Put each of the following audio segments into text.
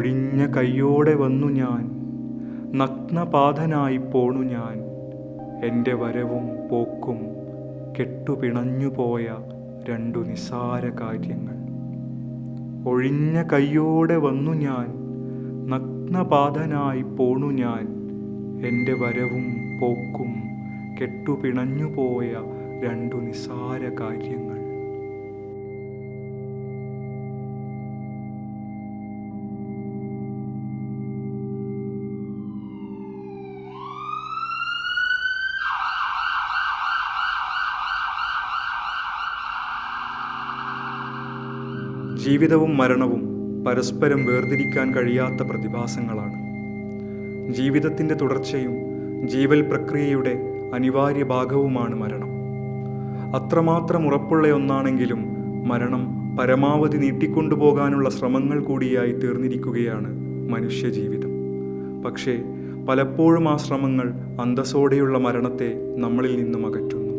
ഒഴിഞ്ഞ കൈയോടെ വന്നു ഞാൻ. നഗ്നപാതനായി പോണു ഞാൻ. എന്റെ വരവും പോക്കും കെട്ടുപിണഞ്ഞു പോയ രണ്ടു നിസാര കാര്യങ്ങൾ. ഒഴിഞ്ഞ കൈയോടെ വന്നു ഞാൻ. നഗ്നപാതനായി പോണു ഞാൻ. എന്റെ വരവും പോക്കും കെട്ടുപിണഞ്ഞു പോയ രണ്ടു നിസാര കാര്യങ്ങൾ. ജീവിതവും മരണവും പരസ്പരം വേർതിരിക്കാൻ കഴിയാത്ത പ്രതിഭാസങ്ങളാണ്. ജീവിതത്തിന്റെ തുടർച്ചയും ജീവൽ പ്രക്രിയയുടെ അനിവാര്യ ഭാഗവുമാണ് മരണം. അത്രമാത്രം ഉറപ്പുള്ള ഒന്നാണെങ്കിലും മരണം പരമാവധി നീട്ടിക്കൊണ്ടുപോകാനുള്ള ശ്രമങ്ങൾ കൂടിയായി തീർന്നിരിക്കുകയാണ് മനുഷ്യജീവിതം. പക്ഷേ പലപ്പോഴും ആ ശ്രമങ്ങൾ അന്തസ്സോടെയുള്ള മരണത്തെ നമ്മളിൽ നിന്നും അകറ്റുന്നു.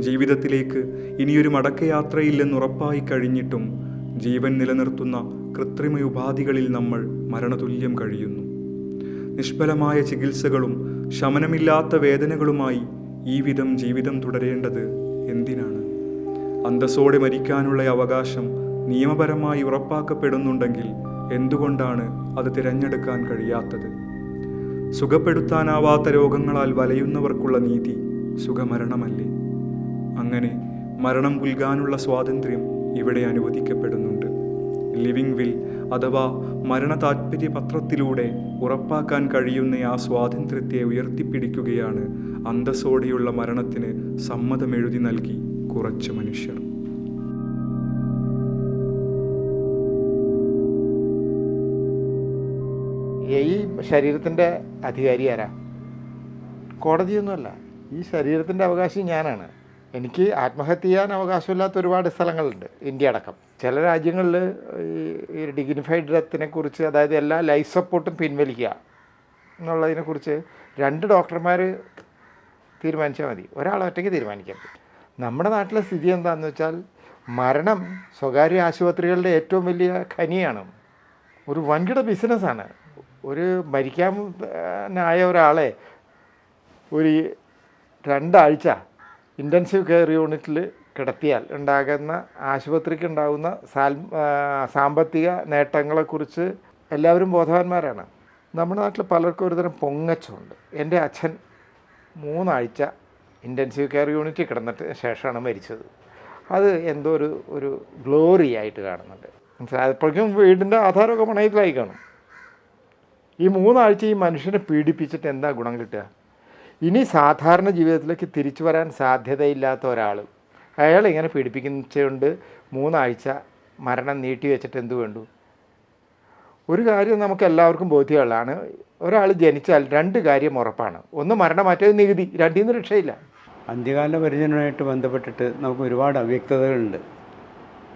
ജീവിതത്തിലേക്ക് ഇനിയൊരു മടക്കയാത്രയില്ലെന്നുറപ്പായി കഴിഞ്ഞിട്ടും ജീവൻ നിലനിർത്തുന്ന കൃത്രിമ ഉപാധികളിൽ നമ്മൾ മരണതുല്യം കഴിയുന്നു. നിഷ്ഫലമായ ചികിത്സകളും ശമനമില്ലാത്ത വേദനകളുമായി ഈ വിധം ജീവിതം തുടരേണ്ടത് എന്തിനാണ്? അന്തസ്സോടെ മരിക്കാനുള്ള അവകാശം നിയമപരമായി ഉറപ്പാക്കപ്പെടുന്നുണ്ടെങ്കിൽ എന്തുകൊണ്ടാണ് അത് തിരഞ്ഞെടുക്കാൻ കഴിയാത്തത്? സുഖപ്പെടുത്താനാവാത്ത രോഗങ്ങളാൽ വലയുന്നവർക്കുള്ള നീതി സുഖമരണമല്ലേ? അങ്ങനെ മരണം പുൽകാനുള്ള സ്വാതന്ത്ര്യം ഇവിടെ അനുവദിക്കപ്പെടുന്നുണ്ട് ലിവിംഗ് വിൽ അഥവാ മരണ താത്പര്യ പത്രത്തിലൂടെ ഉറപ്പാക്കാൻ കഴിയുന്ന ആ സ്വാതന്ത്ര്യത്തെ ഉയർത്തിപ്പിടിക്കുകയാണ് അന്തസ്സോടെയുള്ള മരണത്തിന് സമ്മതമെഴുതി നൽകി കുറച്ച് മനുഷ്യർ. ഈ ശരീരത്തിന്റെ അധികാരി ആരാ? കോടതിയൊന്നുമല്ല. ഈ ശരീരത്തിന്റെ അവകാശി ഞാനാണ്. എനിക്ക് ആത്മഹത്യ ചെയ്യാൻ അവകാശമില്ലാത്ത ഒരുപാട് സ്ഥലങ്ങളുണ്ട്. ഇന്ത്യ അടക്കം. ചില രാജ്യങ്ങളിൽ ഈ ഡിഗ്നിഫൈഡ് ഡെത്തിനെ കുറിച്ച് അതായത് എല്ലാ ലൈഫ് സപ്പോർട്ടും പിൻവലിക്കുക എന്നുള്ളതിനെക്കുറിച്ച് രണ്ട് ഡോക്ടർമാർ തീരുമാനിച്ചാൽ മതി. ഒരാൾ ഒറ്റയ്ക്ക് തീരുമാനിക്കാം നമ്മുടെ നാട്ടിലെ സ്ഥിതി എന്താണെന്ന് വെച്ചാൽ മരണം സ്വകാര്യ ആശുപത്രികളുടെ ഏറ്റവും വലിയ ഖനിയാണ്. ഒരു വൻകിട ബിസിനസ്സാണ് ഒരു മരിക്കാനായ ഒരാളെ ഒരു രണ്ടാഴ്ച ഇന്റൻസീവ് കെയർ യൂണിറ്റിൽ കിടത്തിയാൽ ഉണ്ടാകുന്ന ആശുപത്രിക്ക് ഉണ്ടാകുന്ന സാമ്പത്തിക നേട്ടങ്ങളെക്കുറിച്ച് എല്ലാവരും ബോധവാന്മാരാണ്. നമ്മുടെ നാട്ടിൽ പലർക്കും ഒരുതരം പൊങ്ങച്ചമുണ്ട്. എന്റെ അച്ഛൻ മൂന്നാഴ്ച ഇന്റൻസീവ് കെയർ യൂണിറ്റിൽ കിടന്നിട്ട് ശേഷമാണ് മരിച്ചത്. അത് എന്തോ ഒരു ഒരു ഗ്ലോറി ആയിട്ട് കാണുന്നുണ്ട്. മനസ്സിലായി വീടിന്റെ ആധാരമൊക്കെ പണയത്തിലായി കാണും. ഈ മൂന്നാഴ്ച ഈ മനുഷ്യനെ പീഡിപ്പിച്ചിട്ട് എന്താ ഗുണം കിട്ടുക? ഇനി സാധാരണ ജീവിതത്തിലേക്ക് തിരിച്ചു വരാൻ സാധ്യതയില്ലാത്ത ഒരാൾ. അയാൾ ഇങ്ങനെ പീഡിപ്പിക്കുന്നതുകൊണ്ട് മൂന്നാഴ്ച മരണം നീട്ടി വെച്ചിട്ട് എന്ത് വേണ്ടു? ഒരു കാര്യം നമുക്ക് എല്ലാവർക്കും ബോധ്യമുള്ളതാണ്. ഒരാൾ ജനിച്ചാൽ രണ്ട് കാര്യം ഉറപ്പാണ്. ഒന്ന് മരണം മാറ്റിയത് നികുതി രണ്ടിൽ നിന്ന് രക്ഷയില്ല. അന്ത്യകാല പരിചരണമായിട്ട് ബന്ധപ്പെട്ടിട്ട് നമുക്ക് ഒരുപാട് അവ്യക്തതകളുണ്ട്.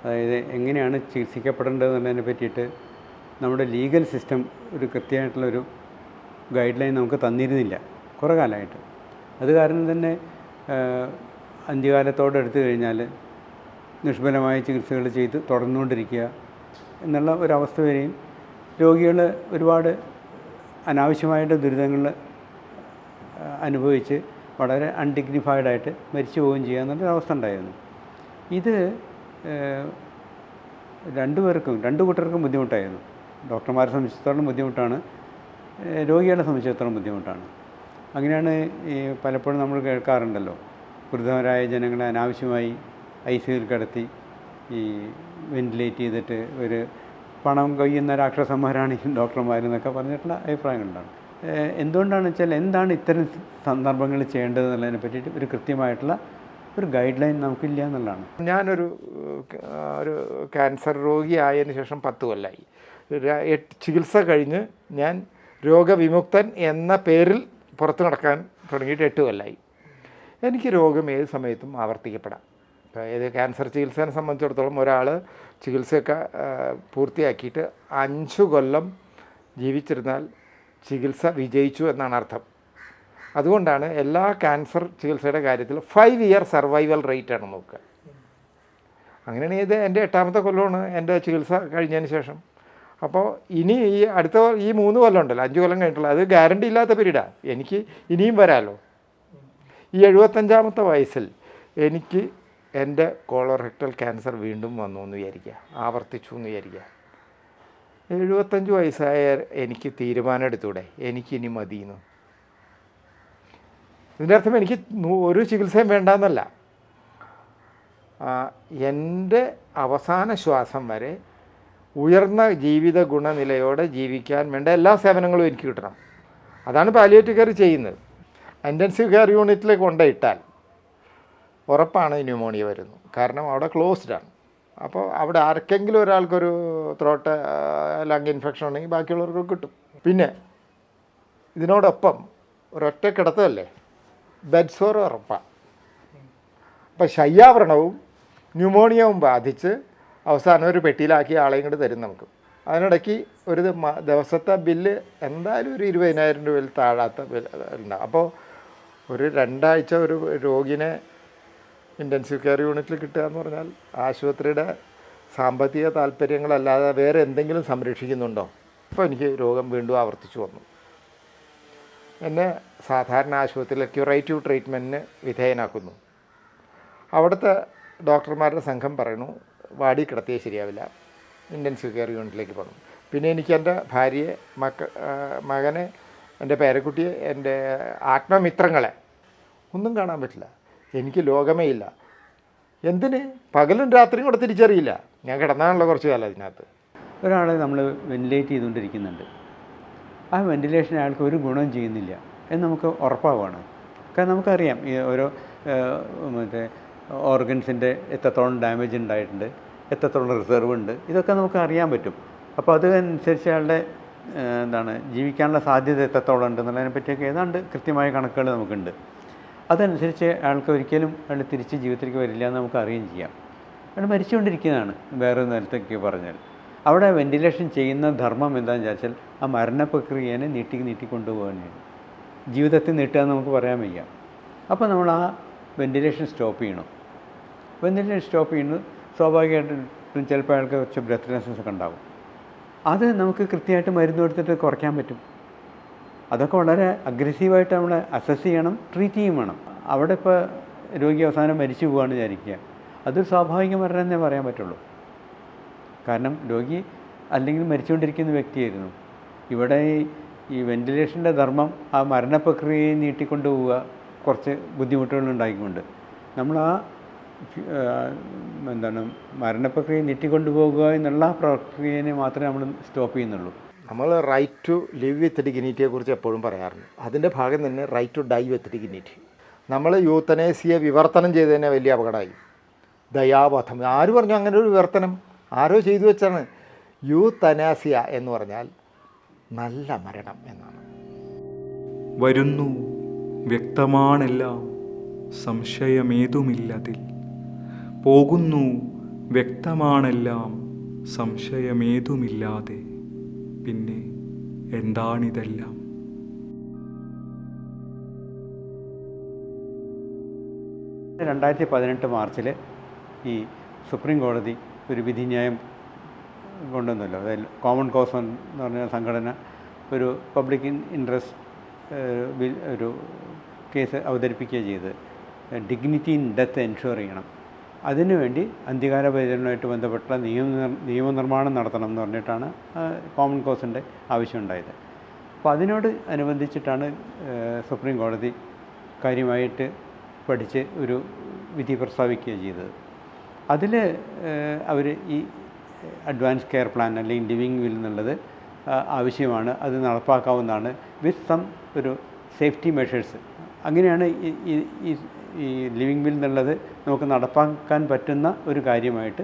അതായത് എങ്ങനെയാണ് ചികിത്സിക്കപ്പെടേണ്ടത് എന്നുള്ളതിനെ പറ്റിയിട്ട് നമ്മുടെ ലീഗൽ സിസ്റ്റം ഒരു കൃത്യമായിട്ടുള്ളൊരു ഗൈഡ് ലൈൻ നമുക്ക് തന്നിരുന്നില്ല. കുറേ കാലമായിട്ട് അത് കാരണം തന്നെ അന്ത്യകാലത്തോടെ എടുത്തു കഴിഞ്ഞാൽ നിഷ്ഫലമായ ചികിത്സകൾ ചെയ്ത് തുടർന്നുകൊണ്ടിരിക്കുക എന്നുള്ള ഒരവസ്ഥ വരെയും രോഗികൾ ഒരുപാട് അനാവശ്യമായിട്ട് ദുരിതങ്ങൾ അനുഭവിച്ച് വളരെ അൺഡിഗ്നിഫൈഡ് ആയിട്ട് മരിച്ചു പോവുകയും ചെയ്യുക എന്നുള്ളൊരവസ്ഥ ഉണ്ടായിരുന്നു. ഇത് രണ്ടു രണ്ടുപേർക്കും രണ്ട് കൂട്ടർക്കും ബുദ്ധിമുട്ടായിരുന്നു. ഡോക്ടർമാരെ സംബന്ധിച്ചിടത്തോളം ബുദ്ധിമുട്ടാണ് രോഗികളെ സംബന്ധിച്ചിടത്തോളം ബുദ്ധിമുട്ടാണ്. അങ്ങനെയാണ് ഈ പലപ്പോഴും നമ്മൾ കേൾക്കാറുണ്ടല്ലോ. വൃദ്ധരായ ജനങ്ങളെ അനാവശ്യമായി ഐ സിയിൽ കിടത്തി ഈ വെന്റിലേറ്റ് ചെയ്തിട്ട് ഒരു പണം കൊയ്യുന്ന രാക്ഷസന്മാരാണ് ഈ ഡോക്ടർമാരെന്നൊക്കെ പറഞ്ഞിട്ടുള്ള അഭിപ്രായങ്ങളുണ്ടാണ്. എന്തുകൊണ്ടാണ് വെച്ചാൽ എന്താണ് ഇത്തരം സന്ദർഭങ്ങളിൽ ചെയ്യേണ്ടത് എന്നുള്ളതിനെ പറ്റിയിട്ട് ഒരു കൃത്യമായിട്ടുള്ള ഒരു ഗൈഡ് ലൈൻ നമുക്കില്ല എന്നുള്ളതാണ്. ഞാനൊരു ഒരു ക്യാൻസർ രോഗിയായതിനു ശേഷം പത്ത് എട്ട് ചികിത്സ കഴിഞ്ഞ് ഞാൻ രോഗവിമുക്തൻ എന്ന പേരിൽ പുറത്ത് നടക്കാൻ തുടങ്ങിയിട്ട് എട്ട് കൊല്ലായി. എനിക്ക് രോഗം ഏത് സമയത്തും ആവർത്തിക്കപ്പെടാം. അതായത് ക്യാൻസർ ചികിത്സയെ സംബന്ധിച്ചിടത്തോളം ഒരാൾ ചികിത്സയൊക്കെ പൂർത്തിയാക്കിയിട്ട് അഞ്ച് കൊല്ലം ജീവിച്ചിരുന്നാൽ ചികിത്സ വിജയിച്ചു എന്നാണ് അർത്ഥം. അതുകൊണ്ടാണ് എല്ലാ ക്യാൻസർ ചികിത്സയുടെ കാര്യത്തിൽ ഫൈവ് ഇയർ സർവൈവൽ റേറ്റ് ആണ് നോക്കുക. അങ്ങനെയാണ് ഇത് എന്റെ എട്ടാമത്തെ കൊല്ലമാണ് എന്റെ ചികിത്സ കഴിഞ്ഞതിന് ശേഷം. അപ്പോൾ ഇനി ഈ അടുത്ത ഈ മൂന്ന് കൊല്ലം ഉണ്ടല്ലോ അഞ്ച് കൊല്ലം കഴിഞ്ഞിട്ടുള്ള അത് ഗ്യാരണ്ടി ഇല്ലാത്ത പീരീഡാണ് എനിക്ക് ഇനിയും വരാമല്ലോ ഈ എഴുപത്തഞ്ചാമത്തെ വയസ്സിൽ എനിക്ക് എന്റെ കോളറെക്ടൽ ക്യാൻസർ വീണ്ടും വന്നു എന്ന് വിചാരിക്കുക ആവർത്തിച്ചു എന്ന് വിചാരിക്കുക എഴുപത്തഞ്ച് വയസ്സായ എനിക്ക് തീരുമാനം എടുത്തൂടെ? എനിക്കിനി മതിയെന്ന്. ഇതിന്റെ അർത്ഥം എനിക്ക് ഒരു ചികിത്സയും വേണ്ടെന്നല്ല. എന്റെ അവസാന ശ്വാസം വരെ ഉയർന്ന ജീവിത ഗുണനിലയോടെ ജീവിക്കാൻ വേണ്ട എല്ലാ സേവനങ്ങളും എനിക്ക് കിട്ടണം. അതാണ് പാലിയേറ്റീവ് കെയർ ചെയ്യുന്നത്. ഇന്റൻസീവ് കെയർ യൂണിറ്റിലേക്ക് കൊണ്ടുപോയിട്ടാൽ ഉറപ്പാണ് ന്യൂമോണിയ വരുന്നു കാരണം അവിടെ ക്ലോസ്ഡ് ആണ്. അപ്പോൾ അവിടെ ആർക്കെങ്കിലും ഒരാൾക്കൊരു ത്രോട്ട് ലങ് ഇൻഫെക്ഷൻ ഉണ്ടെങ്കിൽ ബാക്കിയുള്ളവർക്ക് കിട്ടും. പിന്നെ ഇതിനോടൊപ്പം ഒരൊറ്റ കിടത്തല്ലേ ബെഡ് സോർ ഉറപ്പാണ്. അപ്പം ശയ്യാവരണവും ന്യൂമോണിയവും ബാധിച്ച് അവസാനം ഒരു പെട്ടിയിലാക്കി ആളെയും കൂടെ തരും നമുക്ക്. അതിനിടയ്ക്ക് ഒരു ദിവസത്തെ ബില്ല് എന്തായാലും ഒരു ഇരുപതിനായിരം രൂപയിൽ താഴാത്ത ബില്ല് ഉണ്ടാവും അപ്പോൾ ഒരു രണ്ടാഴ്ച ഒരു രോഗിനെ ഇന്റൻസീവ് കെയർ യൂണിറ്റിൽ കിട്ടുക എന്ന് പറഞ്ഞാൽ ആശുപത്രിയുടെ സാമ്പത്തിക താല്പര്യങ്ങളല്ലാതെ വേറെ എന്തെങ്കിലും സംരക്ഷിക്കുന്നുണ്ടോ? അപ്പോൾ എനിക്ക് രോഗം വീണ്ടും ആവർത്തിച്ചു വന്നു. എന്നെ സാധാരണ ആശുപത്രിയിലെ ക്യൂറേറ്റീവ് ട്രീറ്റ്മെന്റിന് വിധേയനാക്കുന്നു. അവിടുത്തെ ഡോക്ടർമാരുടെ സംഘം പറയുന്നു വാടി കിടത്തിയേ ശരിയാവില്ല ഇന്റൻസീവ് കെയർ യൂണിറ്റിലേക്ക് പോകണം. പിന്നെ എനിക്ക് എന്റെ ഭാര്യയെ മക്ക മകനെ എന്റെ പേരക്കുട്ടിയെ എന്റെ ആത്മമിത്രങ്ങളെ ഒന്നും കാണാൻ പറ്റില്ല. എനിക്ക് ലോകമേ ഇല്ല. എന്തിന്? പകലും രാത്രിയും കൂടെ തിരിച്ചറിയില്ല. ഞാൻ കിടന്നാണല്ലോ കുറച്ച് കാലം അതിനകത്ത്. ഒരാളെ നമ്മൾ വെന്റിലേറ്റ് ചെയ്തുകൊണ്ടിരിക്കുന്നുണ്ട്. ആ വെന്റിലേഷൻ അയാൾക്ക് ഒരു ഗുണം ചെയ്യുന്നില്ല എന്ന് നമുക്ക് ഉറപ്പാവുകയാണ് കാരണം നമുക്കറിയാം ഈ ഓരോ മറ്റേ ഓർഗൻസിന്റെ എത്രത്തോളം ഡാമേജ് ഉണ്ടായിട്ടുണ്ട് എത്രത്തോളം റിസർവ് ഉണ്ട് ഇതൊക്കെ നമുക്ക് അറിയാൻ പറ്റും. അപ്പോൾ അതനുസരിച്ച് അയാളുടെ എന്താണ് ജീവിക്കാനുള്ള സാധ്യത എത്രത്തോളം ഉണ്ട് എന്നുള്ളതിനെ പറ്റിയൊക്കെ ഏതാണ്ട് കൃത്യമായ കണക്കുകൾ നമുക്കുണ്ട്. അതനുസരിച്ച് അയാൾക്ക് ഒരിക്കലും അയാൾ തിരിച്ച് ജീവിതത്തിലേക്ക് വരില്ല എന്ന് നമുക്ക് അറിയുകയും ചെയ്യാം. അയാൾ മരിച്ചുകൊണ്ടിരിക്കുന്നതാണ് വേറെ നേരത്തേക്ക് പറഞ്ഞാൽ. അവിടെ വെന്റിലേഷൻ ചെയ്യുന്ന ധർമ്മം എന്താണെന്ന് വിചാരിച്ചാൽ ആ മരണ പ്രക്രിയേനെ നീട്ടി നീട്ടി കൊണ്ടുപോകാനാണ്. ജീവിതത്തിൽ നീട്ടുക എന്ന് നമുക്ക് പറയാൻ വയ്യ. അപ്പോൾ നമ്മൾ ആ വെന്റിലേഷൻ സ്റ്റോപ്പ് ചെയ്യണം. വെന്റിലേഷൻ സ്റ്റോപ്പ് ചെയ്യുന്നത് സ്വാഭാവികമായിട്ടും ചിലപ്പോൾ അയാൾക്ക് കുറച്ച് ബ്രെത്ത്ലെസ്നെസ് ഒക്കെ ഉണ്ടാകും അത് നമുക്ക് കൃത്യമായിട്ട് മരുന്ന് കൊടുത്തിട്ട് കുറയ്ക്കാൻ പറ്റും. അതൊക്കെ വളരെ അഗ്രസീവായിട്ട് നമ്മൾ അസസ് ചെയ്യണം ട്രീറ്റ് ചെയ്യും വേണം. അവിടെ ഇപ്പോൾ രോഗി അവസാനം മരിച്ചു പോവുകയാണ് വിചാരിക്കുക. അതൊരു സ്വാഭാവിക മരണം എന്നേ പറയാൻ പറ്റുള്ളൂ. കാരണം രോഗി അല്ലെങ്കിൽ മരിച്ചുകൊണ്ടിരിക്കുന്ന വ്യക്തിയായിരുന്നു. ഇവിടെ ഈ- വെന്റിലേഷന്റെ ധർമ്മം ആ മരണപ്രക്രിയയെ പ്രക്രിയയെ പോവുക കുറച്ച് ബുദ്ധിമുട്ടുകൾ ഉണ്ടായിക്കൊണ്ട് നമ്മൾ ആ എന്താണ് മരണപ്രക്രിയ നീട്ടിക്കൊണ്ടു പോകുക എന്നുള്ള പ്രക്രിയനെ മാത്രമേ നമ്മൾ സ്റ്റോപ്പ് ചെയ്യുന്നുള്ളൂ. നമ്മൾ റൈറ്റ് ടു ലിവ് വിത്ത് ഡിഗ്നിറ്റിയെ കുറിച്ച് എപ്പോഴും പറയാറുണ്ട്. അതിന്റെ ഭാഗം തന്നെ right to die with dignity നമ്മൾ യൂത്തനേസിയെ വിവർത്തനം ചെയ്തതിനെ വലിയ അപകടമായി. ദയാബോധം. ആര് പറഞ്ഞു അങ്ങനെ ഒരു വിവർത്തനം? ആരോ ചെയ്തു വെച്ചാണ്. യൂത്തനാസിയ എന്ന് പറഞ്ഞാൽ നല്ല മരണം എന്നാണ്. വരുന്നു വ്യക്തമാണെല്ലാം. സംശയമേതുമില്ലതിൽ. പോകുന്നു വ്യക്തമാണെല്ലാം. സംശയമേതുമില്ലാതെ. പിന്നെ എന്താണിതെല്ലാം? രണ്ടായിരത്തി പതിനെട്ട് മാർച്ചിൽ ഈ സുപ്രീം കോടതി ഒരു വിധിന്യായം കൊണ്ടുവന്നല്ലോ. അതായത് കോമൺ കോസ് എന്ന് പറഞ്ഞ സംഘടന ഒരു പബ്ലിക് ഇൻട്രസ്റ്റ് ഒരു കേസ് അവതരിപ്പിക്കുകയും ചെയ്ത് ഡിഗ്നിറ്റി ഇൻ ഡെത്ത് എൻഷുർ ചെയ്യണം. അതിനുവേണ്ടി അന്ത്യകാല പരിചരണവുമായിട്ട് ബന്ധപ്പെട്ട നിയമ നിയമനിർമ്മാണം നടത്തണം എന്ന് പറഞ്ഞിട്ടാണ് കോമൺ കോസിന്റെ ആവശ്യമുണ്ടായത്. അപ്പോൾ അതിനോട് അനുബന്ധിച്ചിട്ടാണ് സുപ്രീം കോടതി കാര്യമായിട്ട് പഠിച്ച് ഒരു വിധി പ്രസ്താവിക്കുകയും ചെയ്തത്. അതിൽ അവർ ഈ അഡ്വാൻസ് കെയർ പ്ലാൻ അല്ലെങ്കിൽ ലിവിങ് വിൽ എന്നുള്ളത് ആവശ്യമാണ്. അത് നടപ്പാക്കാവുന്നതാണ്. വിത്ത് സം ഒരു സേഫ്റ്റി മെഷേഴ്സ് അങ്ങനെയാണ് ഈ ഈ- ഈ ലിവിങ് വിൽ എന്നുള്ളത് നമുക്ക് നടപ്പാക്കാൻ പറ്റുന്ന ഒരു കാര്യമായിട്ട്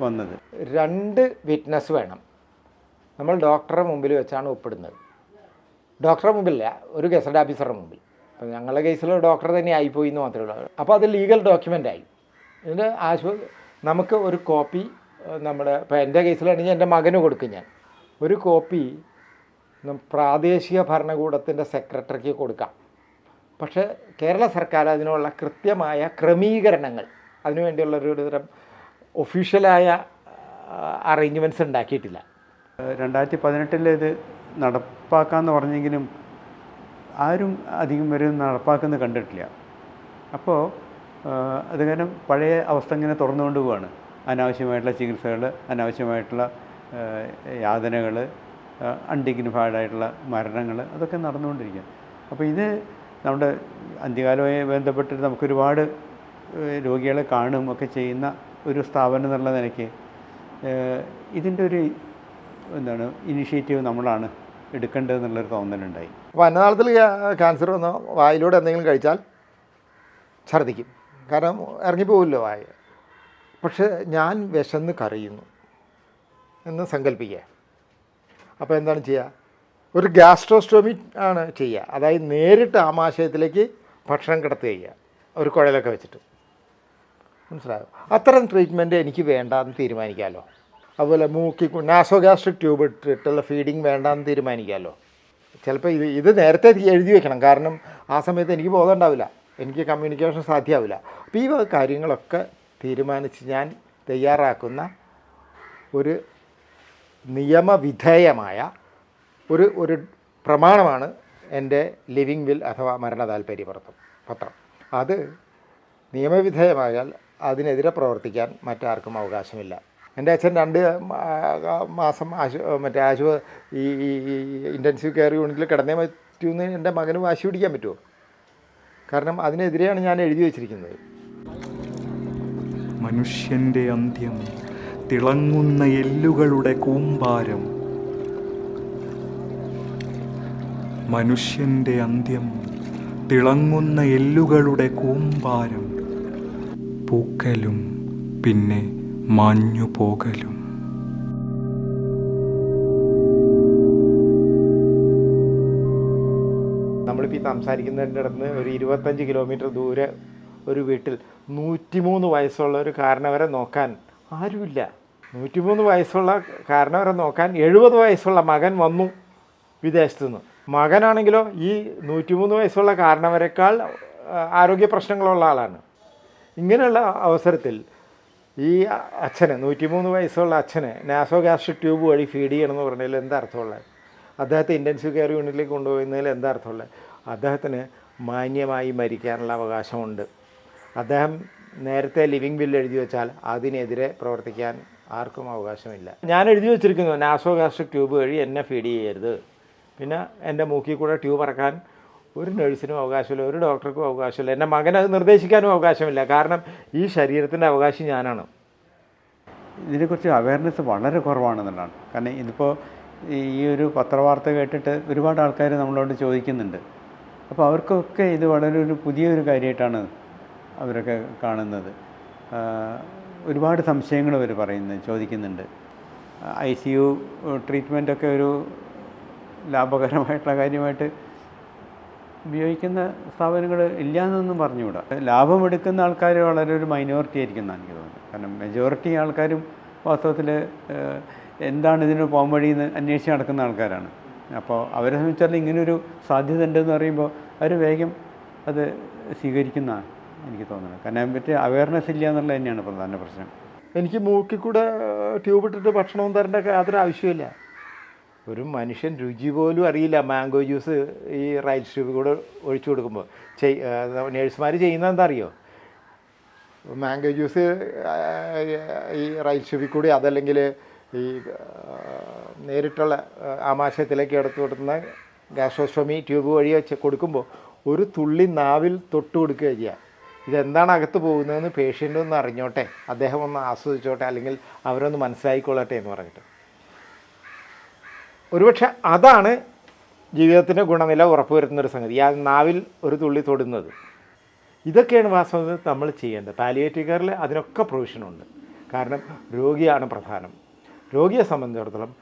വന്നത്. രണ്ട് വിറ്റ്നസ് വേണം. നമ്മൾ ഡോക്ടറെ മുമ്പിൽ വെച്ചാണ് ഒപ്പിടുന്നത്. ഡോക്ടറെ മുമ്പില്ല ഒരു ഗസറ്റ് ഓഫീസറുടെ മുമ്പിൽ. അപ്പോൾ ഞങ്ങളുടെ കേസിൽ ഡോക്ടർ തന്നെ ആയിപ്പോയി എന്ന് മാത്രമേ ഉള്ളൂ. അപ്പോൾ അത് ലീഗൽ ഡോക്യുമെന്റ് ആയി. ഇതിന്റെ ആശുപത്രി നമുക്ക് ഒരു കോപ്പി നമ്മുടെ ഇപ്പോൾ എന്റെ കേസിലാണെങ്കിൽ എന്റെ മകന് കൊടുക്കും ഞാൻ. ഒരു കോപ്പി പ്രാദേശിക ഭരണകൂടത്തിന്റെ സെക്രട്ടറിക്ക് കൊടുക്കാം. പക്ഷേ കേരള സർക്കാർ അതിനുള്ള കൃത്യമായ ക്രമീകരണങ്ങൾ അതിനുവേണ്ടിയുള്ള ഒരു തരം ഒഫീഷ്യലായ അറേഞ്ച്മെന്റ്സ് ഉണ്ടാക്കിയിട്ടില്ല. രണ്ടായിരത്തി പതിനെട്ടിൽ ഇത് നടപ്പാക്കാമെന്ന് പറഞ്ഞെങ്കിലും ആരും അധികം വരും നടപ്പാക്കുന്നത് കണ്ടിട്ടില്ല. അപ്പോൾ അത് കാരണം പഴയ അവസ്ഥ ഇങ്ങനെ തുറന്നുകൊണ്ട് പോവാണ്. അനാവശ്യമായിട്ടുള്ള ചികിത്സകൾ അനാവശ്യമായിട്ടുള്ള യാതനകൾ അൺഡിഗ്നിഫൈഡ് ആയിട്ടുള്ള മരണങ്ങൾ അതൊക്കെ നടന്നുകൊണ്ടിരിക്കുക അപ്പോൾ ഇത് നമ്മുടെ അന്ത്യകാലവുമായി ബന്ധപ്പെട്ടിട്ട് നമുക്കൊരുപാട് രോഗികളെ കാണും ഒക്കെ ചെയ്യുന്ന ഒരു സ്ഥാപനം എന്നുള്ള നിലയ്ക്ക് ഇതിന്റെ ഒരു എന്താണ് ഇനിഷ്യേറ്റീവ് നമ്മളാണ് എടുക്കേണ്ടതെന്നുള്ളൊരു തോന്നലുണ്ടായി. അപ്പോൾ അന്നനാളത്തിൽ ക്യാൻസർ വന്ന വായിലൂടെ എന്തെങ്കിലും കഴിച്ചാൽ ഛർദ്ദിക്കും. കാരണം ഇറങ്ങിപ്പോവില്ലോ വായ. പക്ഷേ ഞാൻ വിശന്ന് കറിയുന്നു എന്ന് സങ്കല്പിക്കുക. അപ്പോൾ എന്താണ് ചെയ്യുക? ഒരു ഗ്യാസ്ട്രോസ്റ്റോമി ആണ് ചെയ്യുക. അതായത് നേരിട്ട് ആമാശയത്തിലേക്ക് ഭക്ഷണം കിടത്തുക ചെയ്യുക. ഒരു കുഴലൊക്കെ വെച്ചിട്ട്. മനസ്സിലായോ? അത്തരം ട്രീറ്റ്മെന്റ് എനിക്ക് വേണ്ടാന്ന് തീരുമാനിക്കാമല്ലോ അതുപോലെ മൂക്കി നാസോ ഗ്യാസ്ട്രിക് ട്യൂബ് ഇട്ടിട്ടുള്ള ഫീഡിങ് വേണ്ടാന്ന് തീരുമാനിക്കാമല്ലോ ചിലപ്പോൾ ഇത് ഇത് നേരത്തെ എഴുതി വെക്കണം. കാരണം ആ സമയത്ത് എനിക്ക് ബോധം ഉണ്ടാവില്ല. എനിക്ക് കമ്മ്യൂണിക്കേഷൻ സാധ്യമാവില്ല. അപ്പോൾ ഈ വക കാര്യങ്ങളൊക്കെ തീരുമാനിച്ച് ഞാൻ തയ്യാറാക്കുന്ന ഒരു നിയമവിധേയമായ ഒരു ഒരു പ്രമാണമാണ് എന്റെ ലിവിങ് വിൽ അഥവാ മരണ താല്പര്യപത്രം പത്രം. അത് നിയമവിധേയമായാൽ അതിനെതിരെ പ്രവർത്തിക്കാൻ മറ്റാർക്കും അവകാശമില്ല. എന്റെ അച്ഛൻ രണ്ട് മാസം ആശു മറ്റേ ആശു ഈ ഇന്റൻസീവ് കെയർ യൂണിറ്റിൽ കിടന്നേ പറ്റുമെന്ന് എന്റെ മകന് വാശി പിടിക്കാൻ പറ്റുമോ? കാരണം അതിനെതിരെയാണ് ഞാൻ എഴുതി വച്ചിരിക്കുന്നത്. മനുഷ്യന്റെ അന്ത്യം തിളങ്ങുന്ന എല്ലുകളുടെ കൂമ്പാരം മനുഷ്യന്റെ അന്ത്യം തിളങ്ങുന്ന എല്ലുകളുടെ കൂമ്പാരം പൂക്കലും പിന്നെ മാഞ്ഞു പോകലും നമ്മളിപ്പോൾ ഈ സംസാരിക്കുന്നതിന്റെ അടുത്ത് ഒരു ഇരുപത്തഞ്ച് കിലോമീറ്റർ ദൂരെ ഒരു വീട്ടിൽ നൂറ്റിമൂന്ന് വയസ്സുള്ള ഒരു കാരണവരെ നോക്കാൻ ആരുമില്ല. നൂറ്റിമൂന്ന് വയസ്സുള്ള കാരണവരെ നോക്കാൻ എഴുപത് വയസ്സുള്ള മകൻ വന്നു വിദേശത്തു നിന്ന് മകനാണെങ്കിലോ ഈ നൂറ്റിമൂന്ന് വയസ്സുള്ള കാരണവരെക്കാൾ ആരോഗ്യ പ്രശ്നങ്ങളുള്ള ആളാണ്. ഇങ്ങനെയുള്ള അവസരത്തിൽ ഈ അച്ഛനെ നൂറ്റിമൂന്ന് വയസ്സുള്ള അച്ഛനെ നാസോ ഗ്യാസ്ട്രിക് ട്യൂബ് വഴി ഫീഡ് ചെയ്യണമെന്ന് പറഞ്ഞതിൽ എന്താ അർത്ഥമുള്ളത്? അദ്ദേഹത്തെ ഇന്റൻസീവ് കെയർ യൂണിറ്റിലേക്ക് കൊണ്ടുപോകുന്നതിൽ എന്താ അർത്ഥമുള്ളത്? അദ്ദേഹത്തിന് മാന്യമായി മരിക്കാനുള്ള അവകാശമുണ്ട്. അദ്ദേഹം നേരത്തെ ലിവിങ് ബില്ല് എഴുതി വെച്ചാൽ അതിനെതിരെ പ്രവർത്തിക്കാൻ ആർക്കും അവകാശമില്ല. ഞാൻ എഴുതി വെച്ചിരിക്കുന്നു നാസോ ഗ്യാസ്ട്രിക് ട്യൂബ് വഴി എന്നെ ഫീഡ് ചെയ്യരുത്. പിന്നെ എന്റെ മൂക്കിൽ കൂടെ ട്യൂബ് ഇറക്കാൻ ഒരു നഴ്സിനും അവകാശമില്ല ഒരു ഡോക്ടർക്കും അവകാശമില്ല. എന്റെ മകൻ അത് നിർദ്ദേശിക്കാനും അവകാശമില്ല. കാരണം ഈ ശരീരത്തിന്റെ അവകാശം ഞാനാണ്. ഇതിനെക്കുറിച്ച് അവയർനെസ് വളരെ കുറവാണെന്നുള്ളതാണ്. കാരണം ഇതിപ്പോൾ ഈ ഒരു പത്രവാർത്ത കേട്ടിട്ട് ഒരുപാട് ആൾക്കാർ നമ്മളോട് ചോദിക്കുന്നുണ്ട്. അപ്പോൾ അവർക്കൊക്കെ ഇത് വളരെ ഒരു പുതിയൊരു കാര്യമായിട്ടാണ് അവരൊക്കെ കാണുന്നത്. ഒരുപാട് സംശയങ്ങൾ അവർ പറയുന്നത് ചോദിക്കുന്നുണ്ട്. ഐ സി യു ട്രീറ്റ്മെന്റൊക്കെ ഒരു ലാഭകരമായിട്ടുള്ള കാര്യമായിട്ട് ഉപയോഗിക്കുന്ന സ്ഥാപനങ്ങൾ ഇല്ല എന്നൊന്നും പറഞ്ഞുകൂടാ. ലാഭമെടുക്കുന്ന ആൾക്കാർ വളരെ ഒരു മൈനോറിറ്റി ആയിരിക്കും എന്നാണ് എനിക്ക് തോന്നുന്നത്. കാരണം മെജോറിറ്റി ആൾക്കാരും വാസ്തവത്തിൽ എന്താണ് ഇതിന് പോകാൻ വഴിയെന്ന് അന്വേഷിച്ച് നടക്കുന്ന ആൾക്കാരാണ്. അപ്പോൾ അവരെ സംബന്ധിച്ചാൽ ഇങ്ങനൊരു സാധ്യത ഉണ്ടെന്ന് പറയുമ്പോൾ അവർ വേഗം അത് സ്വീകരിക്കുന്നതാണ് എനിക്ക് തോന്നുന്നത്. കാരണം അതിനെ പറ്റി അവയർനെസ് ഇല്ല എന്നുള്ളത് തന്നെയാണ് പ്രധാന പ്രശ്നം. എനിക്ക് മൂക്കിൽ കൂടെ ട്യൂബ് ഇട്ടിട്ട് ഭക്ഷണവും തരേണ്ട യാതൊരു ആവശ്യമില്ല ഒരു മനുഷ്യൻ രുചി പോലും അറിയില്ല. മാംഗോ ജ്യൂസ് ഈ റൈൽ ട്യൂബിൽ കൂടെ ഒഴിച്ചു കൊടുക്കുമ്പോൾ. ചെയ് നേഴ്സുമാർ ചെയ്യുന്നത് എന്താ അറിയോ? മാംഗോ ജ്യൂസ് ഈ റൈൽ ട്യൂബിൽ കൂടി അതല്ലെങ്കിൽ ഈ നേരിട്ടുള്ള ആമാശയത്തിലേക്ക് എടുത്തു കൊടുക്കുന്ന ഗ്യാസ്ട്രോസ്റ്റോമി ട്യൂബ് വഴി വെച്ച് കൊടുക്കുമ്പോൾ ഒരു തുള്ളി നാവിൽ തൊട്ട് കൊടുക്കുക ചെയ്യുക. ഇതെന്താണ് അകത്ത് പോകുന്നതെന്ന് പേഷ്യന്റ് ഒന്ന് അറിഞ്ഞോട്ടെ. അദ്ദേഹം ഒന്ന് ആസ്വദിച്ചോട്ടെ. അല്ലെങ്കിൽ അവരൊന്ന് മനസ്സിലായിക്കൊള്ളട്ടെ എന്ന് പറഞ്ഞിട്ട്. ഒരുപക്ഷെ അതാണ് ജീവിതത്തിന്റെ ഗുണനില ഉറപ്പുവരുത്തുന്ന ഒരു സംഗതി ആ നാവിൽ ഒരു തുള്ളി തൊടുന്നത്. ഇതൊക്കെയാണ് വാസ്തവത്തിൽ നമ്മൾ ചെയ്യേണ്ടത്. പാലിയേറ്റീവ് കെയറിൽ അതിനൊക്കെ പ്രൊവിഷനുണ്ട് കാരണം രോഗിയാണ് പ്രധാനം. രോഗിയെ സംബന്ധിച്ചിടത്തോളം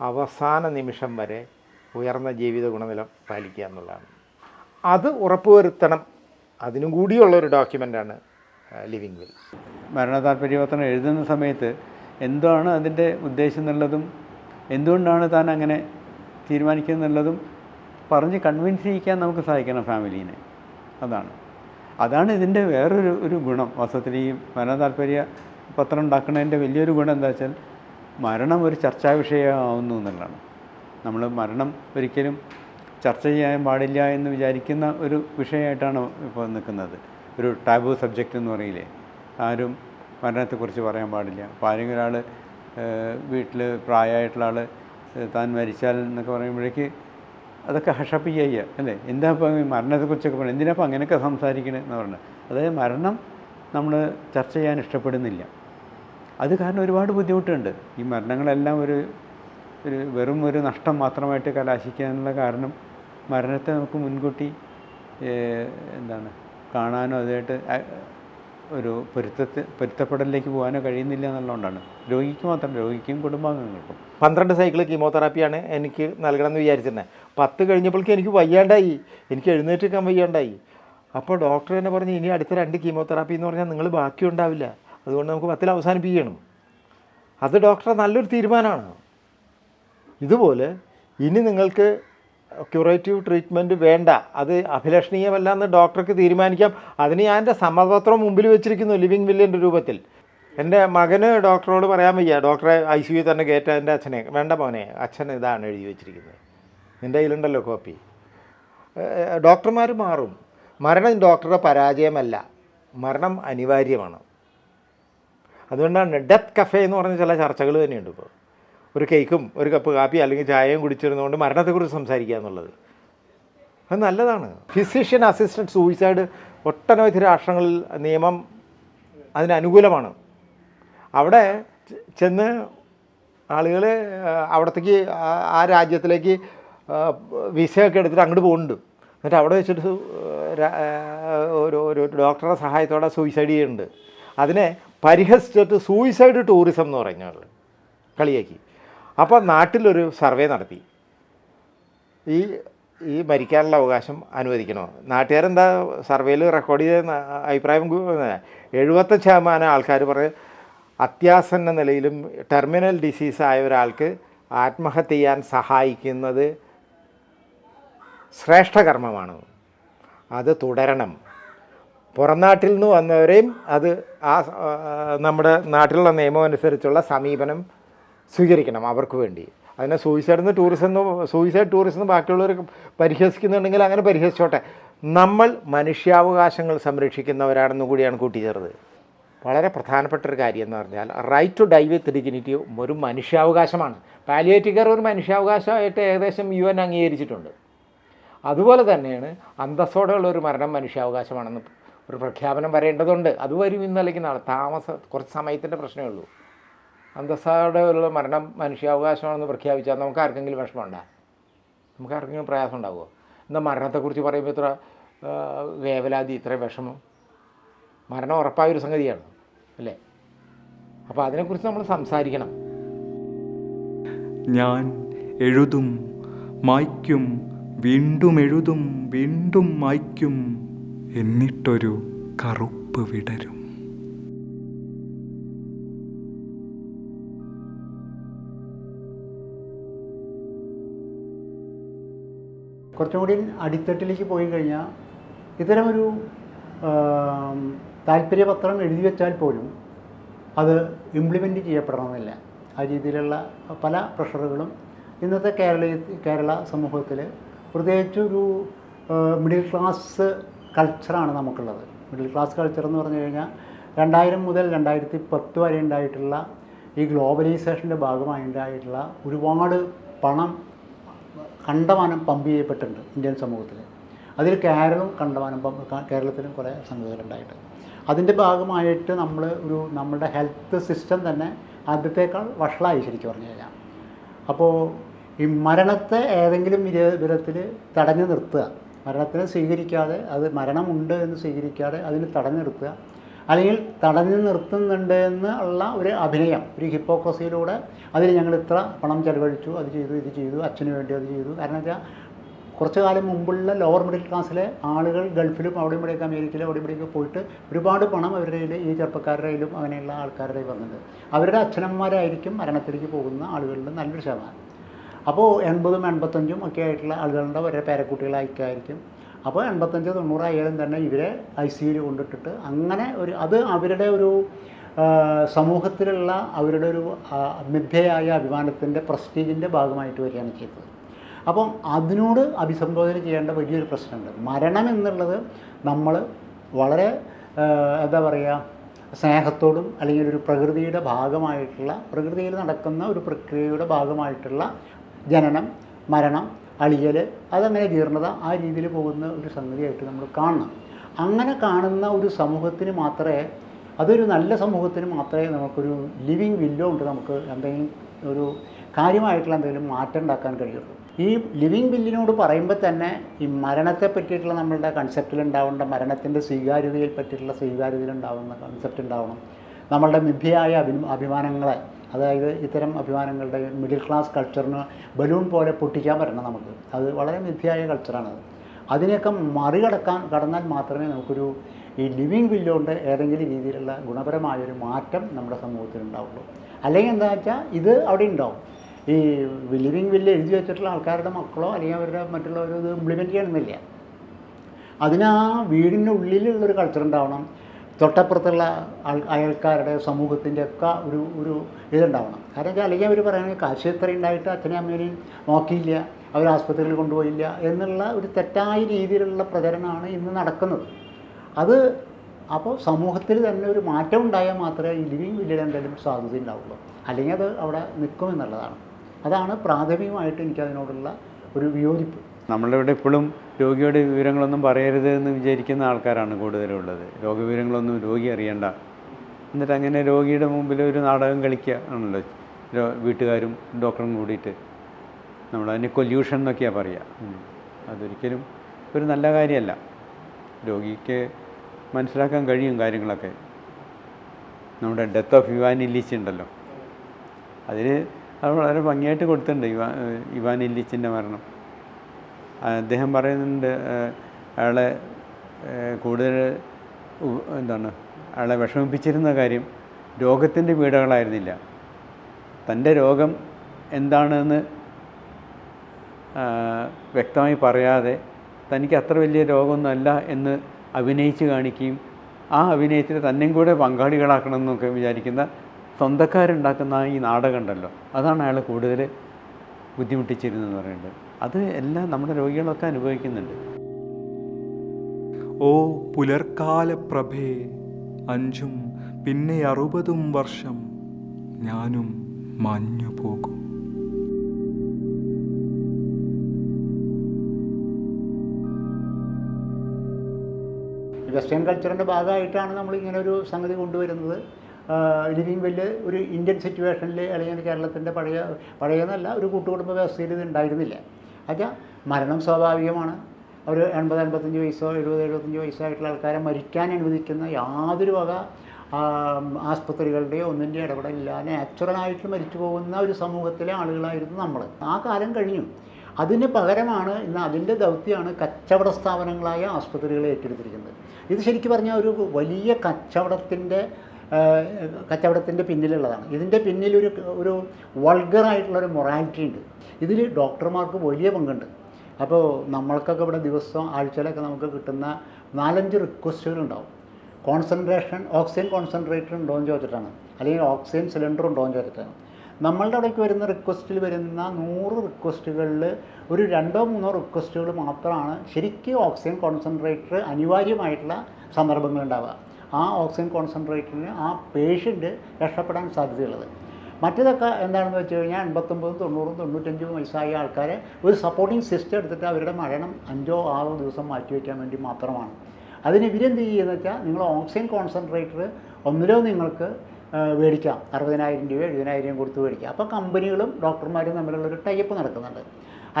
അവസാന നിമിഷം വരെ ഉയർന്ന ജീവിത ഗുണനിലം പാലിക്കുക എന്നുള്ളതാണ്. അത് ഉറപ്പുവരുത്തണം. അതിനും കൂടിയുള്ള ഒരു ഡോക്യുമെന്റാണ് ലിവിങ് വിൽ മരണ താല്പര്യപത്രം എഴുതുന്ന സമയത്ത് എന്താണ് അതിന്റെ ഉദ്ദേശം എന്നുള്ളതും എന്തുകൊണ്ടാണ് താൻ അങ്ങനെ തീരുമാനിക്കുന്നുള്ളതും പറഞ്ഞ് കൺവിൻസ് ചെയ്യിക്കാൻ നമുക്ക് സഹായിക്കണം ഫാമിലീനെ അതാണ്. അതാണ് ഇതിന്റെ വേറൊരു ഒരു ഗുണം. വാസ്തവത്തിൽ ഈ മരണ താല്പര്യ പത്രം ഉണ്ടാക്കുന്നതിന്റെ വലിയൊരു ഗുണം എന്താ വെച്ചാൽ മരണം ഒരു ചർച്ചാ വിഷയമാവുന്നു എന്നുള്ളതാണ്. നമ്മൾ മരണം ഒരിക്കലും ചർച്ച ചെയ്യാൻ പാടില്ല എന്ന് വിചാരിക്കുന്ന ഒരു വിഷയമായിട്ടാണ് ഇപ്പോൾ നിൽക്കുന്നത്. ഒരു ടാബു സബ്ജക്റ്റ് എന്ന് പറയില്ലേ? ആരും മരണത്തെക്കുറിച്ച് പറയാൻ പാടില്ല. അപ്പോൾ ആരെങ്കിലും ഒരാൾ വീട്ടിൽ പ്രായമായിട്ടുള്ള ആൾ താൻ മരിച്ചാൽ എന്നൊക്കെ പറയുമ്പോഴേക്ക് അതൊക്കെ ഹഷപ്പ് ചെയ്യുക അല്ലേ? എന്താ ഇപ്പം മരണത്തെക്കുറിച്ചൊക്കെ പറയുന്നത് എന്തിനാ ഇപ്പം അങ്ങനെയൊക്കെ സംസാരിക്കണേ എന്ന് പറഞ്ഞത് അതായത് മരണം നമ്മൾ ചർച്ച ചെയ്യാൻ ഇഷ്ടപ്പെടുന്നില്ല. അത് കാരണം ഒരുപാട് ബുദ്ധിമുട്ടുണ്ട്. ഈ മരണങ്ങളെല്ലാം ഒരു ഒരു വെറും ഒരു നഷ്ടം മാത്രമായിട്ട് കലാശിക്കാനുള്ള കാരണം മരണത്തെ നമുക്ക് മുൻകൂട്ടി എന്താണ് കാണാനോ അതുമായിട്ട് അ- ഒരു പൊരുത്തത്തിൽ പൊരുത്തപ്പെടലിലേക്ക് പോകാനോ കഴിയുന്നില്ല എന്നുള്ളതുകൊണ്ടാണ്. രോഗിക്ക് മാത്രം രോഗിക്കും കുടുംബാംഗങ്ങൾക്കും. പന്ത്രണ്ട് സൈക്കിൾ കീമോതെറാപ്പിയാണ് എനിക്ക് നൽകണമെന്ന് വിചാരിച്ചിരുന്നത് പത്ത് കഴിഞ്ഞപ്പോഴേക്കും എനിക്ക് വയ്യാണ്ടായി. എനിക്ക് എഴുന്നേറ്റ് നിൽക്കാൻ വയ്യാണ്ടായി. അപ്പോൾ ഡോക്ടർ തന്നെ പറഞ്ഞു ഇനി അടുത്ത രണ്ട് കീമോതെറാപ്പി എന്ന് പറഞ്ഞാൽ നിങ്ങൾ ബാക്കി ഉണ്ടാവില്ല അതുകൊണ്ട് നമുക്ക് പത്തിൽ അവസാനിപ്പിക്കണം. അത് ഡോക്ടറെ നല്ലൊരു തീരുമാനമാണ്. ഇതുപോലെ ഇനി നിങ്ങൾക്ക് ക്യൂറേറ്റീവ് ട്രീറ്റ്മെന്റ് വേണ്ട. അത് അഭിലഷണീയമല്ല എന്ന് ഡോക്ടർക്ക് തീരുമാനിക്കാം. അതിന് ഞാൻ എന്റെ സമ്മതപത്രം മുമ്പിൽ വെച്ചിരിക്കുന്നു ലിവിങ് വില്ലിന്റെ രൂപത്തിൽ. എന്റെ മകന് ഡോക്ടറോട് പറയാൻ വയ്യ. ഡോക്ടറെ ഐ സി യു തന്നെ കയറ്റാൻ എന്റെ അച്ഛനെ. വേണ്ട മോനെ അച്ഛൻ ഇതാണ് എഴുതി വെച്ചിരിക്കുന്നത്. നിന്റെ കയ്യിലുണ്ടല്ലോ കോപ്പി. ഡോക്ടർമാർ മാറും. മരണം ഡോക്ടറുടെ പരാജയമല്ല. മരണം അനിവാര്യമാണ്. അതുകൊണ്ടാണ് ഡെത്ത് കഫേ എന്ന് പറഞ്ഞ ചില ചർച്ചകൾ തന്നെയുണ്ട് ഇപ്പോൾ. ഒരു കേക്കും ഒരു കപ്പ് കാപ്പി അല്ലെങ്കിൽ ചായയും കുടിച്ചിരുന്നുകൊണ്ട് മരണത്തെക്കുറിച്ച് സംസാരിക്കുക എന്നുള്ളത്. അത് നല്ലതാണ്. ഫിസിഷ്യൻ അസിസ്റ്റഡ് സൂയിസൈഡ് ഒട്ടനവധി രാഷ്ട്രങ്ങളിൽ നിയമം അതിനനുകൂലമാണ് അവിടെ ചെന്ന് ആളുകൾ അവിടത്തേക്ക് ആ- രാജ്യത്തിലേക്ക് വിസയൊക്കെ എടുത്തിട്ട് അങ്ങോട്ട് പോകുന്നുണ്ട് എന്നിട്ട് അവിടെ വെച്ചിട്ട് ഒരു ഒരു ഡോക്ടറുടെ സഹായത്തോടെ സൂയിസൈഡ് ചെയ്യുന്നുണ്ട്. അതിനെ പരിഹസിച്ചിട്ട് സൂയിസൈഡ് ടൂറിസം എന്ന് പറഞ്ഞാൽ കളിയാക്കി. അപ്പോൾ നാട്ടിലൊരു സർവേ നടത്തി. ഈ ഈ മരിക്കാനുള്ള അവകാശം അനുവദിക്കണോ? നാട്ടുകാരെന്താ സർവേയിൽ റെക്കോർഡ് ചെയ്ത അഭിപ്രായം എഴുപത്തി ശതമാനം ആൾക്കാർ പറയും അത്യാസന്ന നിലയിലും ടെർമിനൽ ഡിസീസ് ആയ ഒരാൾക്ക് ആത്മഹത്യ ചെയ്യാൻ സഹായിക്കുന്നത് ശ്രേഷ്ഠകർമ്മമാണ് അത് തുടരണം. പുറം നാട്ടിൽ നിന്ന് വന്നവരെയും അത് ആ, നമ്മുടെ നാട്ടിലുള്ള നിയമം അനുസരിച്ചുള്ള സമീപനം സ്വീകരിക്കണം അവർക്ക് വേണ്ടി. അതിനെ സൂയിസൈഡ് എന്ന് ടൂറിസം എന്ന് സൂയിസൈഡ് ടൂറിസം എന്ന് ബാക്കിയുള്ളവർ പരിഹസിക്കുന്നുണ്ടെങ്കിൽ അങ്ങനെ പരിഹസിച്ചോട്ടെ. നമ്മൾ മനുഷ്യാവകാശങ്ങൾ സംരക്ഷിക്കുന്നവരാണെന്നും കൂടിയാണ് കൂട്ടിച്ചേർത് വളരെ പ്രധാനപ്പെട്ട ഒരു കാര്യം എന്ന് പറഞ്ഞാൽ right to die with dignity ഒരു മനുഷ്യാവകാശമാണ്. പാലിയേറ്റിക്കർ ഒരു മനുഷ്യാവകാശമായിട്ട് ഏകദേശം യു എൻ അംഗീകരിച്ചിട്ടുണ്ട്. അതുപോലെ തന്നെയാണ് അന്തസ്സോടെയുള്ള ഒരു മരണം മനുഷ്യാവകാശമാണെന്ന് ഒരു പ്രഖ്യാപനം വരേണ്ടതുണ്ട്. അത് വരും ഇന്നലേക്ക് നാളെ. താമസ കുറച്ച് സമയത്തിന്റെ പ്രശ്നമേ ഉള്ളൂ. അന്തസ്സോടെയുള്ള മരണം മനുഷ്യാവകാശമാണെന്ന് പ്രഖ്യാപിച്ചാൽ നമുക്ക് ആർക്കെങ്കിലും വിഷമമുണ്ടോ? നമുക്ക് ആർക്കെങ്കിലും പ്രയാസം ഉണ്ടാവുമോ എന്നാൽ മരണത്തെക്കുറിച്ച് പറയുമ്പോൾ ഇത്ര വേവലാതി ഇത്ര വിഷമം. മരണം ഉറപ്പായ ഒരു സംഗതിയാണ് അല്ലേ? അപ്പോൾ അതിനെക്കുറിച്ച് നമ്മൾ സംസാരിക്കണം. ഞാൻ എഴുതും മായ്ക്കും വീണ്ടും എഴുതും വീണ്ടും മായ്ക്കും എന്നിട്ടൊരു കറുപ്പ് വിടരും. കുറച്ചും കൂടി അടിത്തട്ടിലേക്ക് പോയി കഴിഞ്ഞാൽ ഇത്തരമൊരു താല്പര്യപത്രം എഴുതി വെച്ചാൽ പോലും അത് ഇംപ്ലിമെന്റ് ചെയ്യപ്പെടണമെന്നില്ല. ആ രീതിയിലുള്ള പല പ്രഷറുകളും ഇന്നത്തെ കേരള കേരള സമൂഹത്തിൽ പ്രത്യേകിച്ച് ഒരു മിഡിൽ ക്ലാസ് കൾച്ചറാണ് നമുക്കുള്ളത്. മിഡിൽ ക്ലാസ് കൾച്ചർ എന്ന് പറഞ്ഞു കഴിഞ്ഞാൽ രണ്ടായിരം മുതൽ രണ്ടായിരത്തി പത്ത് വരെ ഉണ്ടായിട്ടുള്ള ഈ ഗ്ലോബലൈസേഷന്റെ ഭാഗമായി ഉണ്ടായിട്ടുള്ള ഒരുപാട് പണം കണ്ടമാനം പമ്പ് ചെയ്യപ്പെട്ടിട്ടുണ്ട് ഇന്ത്യൻ സമൂഹത്തിൽ. അതിൽ കേരളവും കണ്ടമാനം പമ്പ് കേരളത്തിലും കുറേ സംഗതികളുണ്ടായിട്ട്. അതിന്റെ ഭാഗമായിട്ട് നമ്മൾ ഒരു നമ്മുടെ ഹെൽത്ത് സിസ്റ്റം തന്നെ ആദ്യത്തേക്കാൾ വഷളായി ശരിക്കും പറഞ്ഞു കഴിഞ്ഞാൽ. അപ്പോൾ ഈ മരണത്തെ ഏതെങ്കിലും വിധ- വിധത്തിൽ തടഞ്ഞു നിർത്തുക. മരണത്തിനെ സ്വീകരിക്കാതെ അത് മരണമുണ്ട് എന്ന് സ്വീകരിക്കാതെ അതിന് തടഞ്ഞു നിർത്തുക. അല്ലെങ്കിൽ തടഞ്ഞു നിർത്തുന്നുണ്ട് എന്ന് ഉള്ള ഒരു അഭിനയം ഒരു ഹിപ്പോക്രസിയിലൂടെ അതിൽ ഞങ്ങൾ ഇത്ര പണം ചെലവഴിച്ചു അത് ചെയ്തു ഇത് ചെയ്തു അച്ഛന് വേണ്ടി അത് ചെയ്തു. കാരണം വെച്ചാൽ കുറച്ച് കാലം മുമ്പുള്ള ലോവർ മിഡിൽ ക്ലാസ്സിലെ ആളുകൾ ഗൾഫിലും അവിടെ ഇവിടെയൊക്കെ അമേരിക്കയിലും അവിടെ ഇവിടെയൊക്കെ പോയിട്ട് ഒരുപാട് പണം അവരുടെ കയ്യിൽ ഈ ചെറുപ്പക്കാരുടെ കയ്യിലും അങ്ങനെയുള്ള ആൾക്കാരുടെ വന്നിട്ടുണ്ട്. അവരുടെ അച്ഛനന്മാരായിരിക്കും മരണത്തിലേക്ക് പോകുന്ന ആളുകളുടെ നല്ലൊരു ശതമാനം. അപ്പോൾ എൺപതും എൺപത്തഞ്ചും ഒക്കെ ആയിട്ടുള്ള ആളുകളുടെ അവരുടെ പേരക്കുട്ടികളായിരിക്കും. അപ്പോൾ എൺപത്തഞ്ച് തൊണ്ണൂറായാലും തന്നെ ഇവരെ ഐ സിയിൽ കൊണ്ടിട്ടിട്ട് അങ്ങനെ ഒരു അത് അവരുടെ ഒരു സമൂഹത്തിലുള്ള അവരുടെ ഒരു മിഥ്യയായ അഭിമാനത്തിന്റെ പ്രസ്റ്റീജിന്റെ ഭാഗമായിട്ട് വരികയാണ് ചെയ്തത്. അപ്പം അതിനോട് അഭിസംബോധന ചെയ്യേണ്ട വലിയൊരു പ്രശ്നമുണ്ട്. മരണം എന്നുള്ളത് നമ്മൾ വളരെ എന്താ പറയുക സ്നേഹത്തോടും അല്ലെങ്കിൽ ഒരു പ്രകൃതിയുടെ ഭാഗമായിട്ടുള്ള പ്രകൃതിയിൽ നടക്കുന്ന ഒരു പ്രക്രിയയുടെ ഭാഗമായിട്ടുള്ള ജനനം മരണം അളിയൽ അതങ്ങനെ ജീർണത ആ രീതിയിൽ പോകുന്ന ഒരു സംഗതിയായിട്ട് നമ്മൾ കാണണം. അങ്ങനെ കാണുന്ന ഒരു സമൂഹത്തിന് മാത്രമേ അതൊരു നല്ല സമൂഹത്തിന് മാത്രമേ നമുക്കൊരു ലിവിങ് വില്ലോ ഉണ്ട് നമുക്ക് എന്തെങ്കിലും ഒരു കാര്യമായിട്ടുള്ള എന്തെങ്കിലും മാറ്റം ഉണ്ടാക്കാൻ കഴിയുള്ളൂ. ഈ ലിവിങ് ബില്ലിനോട് പറയുമ്പോൾ തന്നെ ഈ മരണത്തെ പറ്റിയിട്ടുള്ള നമ്മളുടെ കൺസെപ്റ്റിൽ ഉണ്ടാവേണ്ട മരണത്തിന്റെ സ്വീകാര്യതയിൽ പറ്റിയിട്ടുള്ള സ്വീകാര്യതയിൽ ഉണ്ടാവുന്ന കൺസെപ്റ്റ് ഉണ്ടാവണം. നമ്മളുടെ മിഥ്യയായ അഭി അഭിമാനങ്ങളെ അതായത് ഇത്തരം അഭിമാനങ്ങളുടെ മിഡിൽ ക്ലാസ് കൾച്ചറിന് ബലൂൺ പോലെ പൊട്ടിക്കാൻ പറ്റണം നമുക്ക്. അത് വളരെ മിഥ്യയായ കൾച്ചറാണത് അതിനെയൊക്കെ മറികടക്കാൻ കടന്നാൽ മാത്രമേ നമുക്കൊരു ഈ ലിവിങ് വില്ലുകൊണ്ട് ഏതെങ്കിലും രീതിയിലുള്ള ഗുണപരമായൊരു മാറ്റം നമ്മുടെ സമൂഹത്തിൽ ഉണ്ടാവുള്ളൂ. അല്ലെങ്കിൽ എന്താ വെച്ചാൽ ഇത് അവിടെ ഉണ്ടാവും. ഈ ലിവിങ് വില്ല് എഴുതി വെച്ചിട്ടുള്ള ആൾക്കാരുടെ മക്കളോ അല്ലെങ്കിൽ അവരുടെ മറ്റുള്ളവരോ ഇത് ഇംപ്ലിമെന്റ് ചെയ്യണമെന്നില്ല. അതിന് ആ ഉള്ളിലുള്ളൊരു കൾച്ചർ ഉണ്ടാവണം. തൊട്ടപ്പുറത്തുള്ള ആൾ അയൽക്കാരുടെ സമൂഹത്തിന്റെ ഒക്കെ ഒരു ഒരു ഇതുണ്ടാവണം. കാരണം വെച്ചാൽ അല്ലെങ്കിൽ അവർ പറയുന്നത് കാശ് എത്ര ഉണ്ടായിട്ട് അച്ഛനെയും അമ്മേനെയും നോക്കിയില്ല അവർ ആസ്പത്രിയിൽ കൊണ്ടുപോയില്ല എന്നുള്ള ഒരു തെറ്റായ രീതിയിലുള്ള പ്രചരണമാണ് ഇന്ന് നടക്കുന്നത്. അത് അപ്പോൾ സമൂഹത്തിൽ തന്നെ ഒരു മാറ്റം ഉണ്ടായാൽ മാത്രമേ ഈ ലിവിങ് വില്ലിൽ എന്തെങ്കിലും സാധ്യത ഉണ്ടാവുള്ളൂ. അല്ലെങ്കിൽ അത് അവിടെ നിൽക്കുമെന്നുള്ളതാണ് അതാണ് പ്രാഥമികമായിട്ട് എനിക്കതിനോടുള്ള ഒരു വിയോജിപ്പ്. നമ്മളിവിടെ ഇപ്പോഴും രോഗിയുടെ വിവരങ്ങളൊന്നും പറയരുത് എന്ന് വിചാരിക്കുന്ന ആൾക്കാരാണ് കൂടുതലുള്ളത്. രോഗവിവരങ്ങളൊന്നും രോഗി അറിയണ്ട. എന്നിട്ട് അങ്ങനെ രോഗിയുടെ മുമ്പിൽ ഒരു നാടകം കളിക്കുക ആണല്ലോ. വീട്ടുകാരും ഡോക്ടറും കൂടിയിട്ട്. നമ്മളതിന് കൊല്യൂഷൻ എന്നൊക്കെയാണ് പറയുക. അതൊരിക്കലും ഒരു നല്ല കാര്യമല്ല രോഗിക്ക് മനസ്സിലാക്കാൻ കഴിയും കാര്യങ്ങളൊക്കെ. നമ്മുടെ ഡെത്ത് ഓഫ് ഇവാൻ ഇല്ലിച്ച് ഉണ്ടല്ലോ. അതിൽ അത് വളരെ ഭംഗിയായിട്ട് കൊടുത്തിട്ടുണ്ട് ഇവാ ഇവാൻ ഇല്ലിച്ചിന്റെ മരണം. അദ്ദേഹം പറയുന്നുണ്ട് അയാളെ കൂടുതൽ എന്താണ് അയാളെ വിഷമിപ്പിച്ചിരുന്ന കാര്യം രോഗത്തിന്റെ പീഡകളായിരുന്നില്ല. തന്റെ രോഗം എന്താണെന്ന് വ്യക്തമായി പറയാതെ തനിക്ക് അത്ര വലിയ രോഗമൊന്നുമല്ല എന്ന് അഭിനയിച്ച് കാണിക്കുകയും ആ അഭിനയത്തിൽ തന്നെയും കൂടെ പങ്കാളികളാക്കണം എന്നൊക്കെ വിചാരിക്കുന്ന സ്വന്തക്കാരുണ്ടാക്കുന്ന ഈ നാടകം ഉണ്ടല്ലോ അതാണ് അയാൾ കൂടുതൽ ബുദ്ധിമുട്ടിച്ചിരുന്നതെന്ന് പറയുന്നത് അത് എല്ലാം നമ്മുടെ രോഗികളൊക്കെ അനുഭവിക്കുന്നുണ്ട്. ഓ പുലർക്കാല പ്രഭേ അഞ്ചും പിന്നെ അറുപതും വർഷം ഞാനും മഞ്ഞു പോകും. വെസ്റ്റേൺ കൾച്ചറിന്റെ ഭാഗമായിട്ടാണ് നമ്മൾ ഇങ്ങനെ ഒരു സംഗതി കൊണ്ടുവരുന്നത്. ലിവിങ് വലിയ ഒരു ഇന്ത്യൻ സിറ്റുവേഷനിൽ അല്ലെങ്കിൽ കേരളത്തിന്റെ പഴയ പഴയതല്ല ഒരു കൂട്ടുകുടുംബ വ്യവസ്ഥയിൽ ഇത് ഉണ്ടായിരുന്നില്ല. അച്ഛാ മരണം സ്വാഭാവികമാണ്. ഒരു എൺപത് എൺപത്തഞ്ച് വയസ്സോ എഴുപത് എഴുപത്തഞ്ച് വയസ്സായിട്ടുള്ള ആൾക്കാരെ മരിക്കാൻ അനുവദിക്കുന്ന യാതൊരു വക ആസ്പത്രികളുടെയോ ഒന്നിന്റെ ഇടപെടലില്ല നാച്ചുറലായിട്ട് മരിച്ചു പോകുന്ന ഒരു സമൂഹത്തിലെ ആളുകളായിരുന്നു നമ്മൾ. ആ കാലം കഴിഞ്ഞു. അതിന് പകരമാണ് ഇന്ന് അതിന്റെ ദൗത്യമാണ് കച്ചവട സ്ഥാപനങ്ങളായ ആസ്പത്രികളെ ഏറ്റെടുത്തിരിക്കുന്നത്. ഇത് ശരിക്കും പറഞ്ഞാൽ ഒരു വലിയ കച്ചവടത്തിന്റെ കച്ചവടത്തിന്റെ പിന്നിലുള്ളതാണ്. ഇതിന്റെ പിന്നിലൊരു ഒരു വൾഗറായിട്ടുള്ളൊരു മൊറാലിറ്റി ഉണ്ട്. ഇതിൽ ഡോക്ടർമാർക്ക് വലിയ പങ്കുണ്ട്. അപ്പോൾ നമ്മൾക്കൊക്കെ ഇവിടെ ദിവസം ആഴ്ചയിലൊക്കെ നമുക്ക് കിട്ടുന്ന നാലഞ്ച് റിക്വസ്റ്റുകൾ ഉണ്ടാവും. കോൺസെൻട്രേഷൻ ഓക്സിജൻ കോൺസെൻട്രേറ്റർ ഉണ്ടോ എന്ന് ചോദിച്ചിട്ടാണ്. അല്ലെങ്കിൽ ഓക്സിജൻ സിലിണ്ടർ ഉണ്ടോ എന്ന് ചോദിച്ചിട്ടാണ്. നമ്മളുടെ അവിടേക്ക് വരുന്ന റിക്വസ്റ്റിൽ വരുന്ന നൂറ് റിക്വസ്റ്റുകളിൽ ഒരു രണ്ടോ മൂന്നോ റിക്വസ്റ്റുകൾ മാത്രമാണ് ശരിക്കും ഓക്സിജൻ കോൺസെൻട്രേറ്റർ അനിവാര്യമായിട്ടുള്ള സന്ദർഭങ്ങളുണ്ടാവുക ആ ഓക്സിജൻ കോൺസെൻട്രേറ്ററിന് ആ പേഷ്യന്റ് രക്ഷപ്പെടാൻ സാധ്യതയുള്ളത്. മറ്റേതൊക്കെ എന്താണെന്ന് വെച്ച് കഴിഞ്ഞാൽ എൺപത്തൊമ്പതും തൊണ്ണൂറും തൊണ്ണൂറ്റഞ്ചും വയസ്സായ ആൾക്കാരെ ഒരു സപ്പോർട്ടിംഗ് സിസ്റ്റം എടുത്തിട്ട് അവരുടെ മരണം അഞ്ചോ ആറോ ദിവസം മാറ്റി വയ്ക്കാൻ വേണ്ടി മാത്രമാണ്. അതിന് ഇവരെന്ത് ചെയ്യുന്നത് വെച്ചാൽ നിങ്ങൾ ഓക്സിജൻ കോൺസെൻട്രേറ്റർ ഒന്നിലോ നിങ്ങൾക്ക് മേടിക്കാം. അറുപതിനായിരം രൂപ എഴുപതിനായിരം കൊടുത്ത് മേടിക്കാം. അപ്പോൾ കമ്പനികളും ഡോക്ടർമാരും തമ്മിലുള്ളൊരു ടൈപ്പ് നടക്കുന്നുണ്ട്.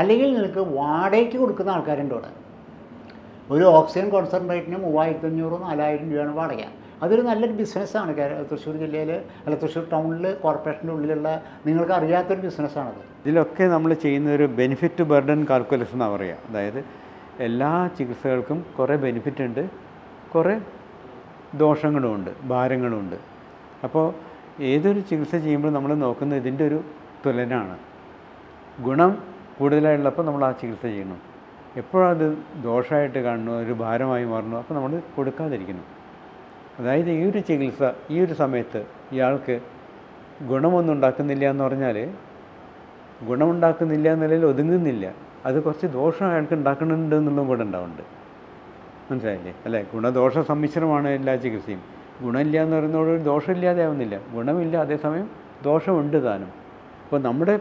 അല്ലെങ്കിൽ നിങ്ങൾക്ക് വാടകയ്ക്ക് കൊടുക്കുന്ന ആൾക്കാരുണ്ട് ഇവിടെ ഒരു ഓക്സിജൻ കോൺസെൻട്രേറ്റിന് മൂവായിരത്തി അഞ്ഞൂറ് നാലായിരം രൂപയാണ് വാടക. അതൊരു നല്ലൊരു ബിസിനസ്സാണ്. തൃശ്ശൂർ ജില്ലയിൽ അല്ല തൃശ്ശൂർ ടൗണിൽ കോർപ്പറേഷന്റെ ഉള്ളിലുള്ള നിങ്ങൾക്ക് അറിയാത്തൊരു ബിസിനസ്സാണത്. ഇതിലൊക്കെ നമ്മൾ ചെയ്യുന്ന ഒരു ബെനിഫിറ്റ് ബർഡൻ കാൽക്കുലേഷൻ എന്നാണ് പറയുക അതായത് എല്ലാ ചികിത്സകൾക്കും കുറേ ബെനിഫിറ്റ് ഉണ്ട് കുറേ ദോഷങ്ങളുമുണ്ട് ഭാരങ്ങളുമുണ്ട് അപ്പോൾ ഏതൊരു ചികിത്സ ചെയ്യുമ്പോൾ നമ്മൾ നോക്കുന്നത് ഇതിന്റെ ഒരു തുലനാണ്. ഗുണം കൂടുതലായുള്ളപ്പോൾ നമ്മൾ ആ ചികിത്സ ചെയ്യണം എപ്പോഴത് ദോഷമായിട്ട് കാണുന്നു ഒരു ഭാരമായി മാറുന്നു അപ്പോൾ നമ്മൾ കൊടുക്കാതിരിക്കുന്നു. അതായത് ഈ ഒരു ചികിത്സ ഈ ഒരു സമയത്ത് ഇയാൾക്ക് ഗുണമൊന്നും ഉണ്ടാക്കുന്നില്ല എന്ന് പറഞ്ഞാൽ ഗുണമുണ്ടാക്കുന്നില്ല എന്നുള്ളതിൽ ഒതുങ്ങുന്നില്ല. അത് കുറച്ച് ദോഷം അയാൾക്ക് ഉണ്ടാക്കുന്നുണ്ട് എന്നുള്ളതും കൂടെ ഉണ്ടാവുന്നുണ്ട്. മനസ്സിലായില്ലേ? അല്ലേ? ഗുണദോഷ സമ്മിശ്രമാണ് എല്ലാ ചികിത്സയും. ഗുണമില്ല എന്ന് പറയുന്നതോട് ദോഷമില്ലാതെ ആവുന്നില്ല ഗുണമില്ല അതേസമയം ദോഷമുണ്ട് താനും. അപ്പോൾ നമ്മുടെ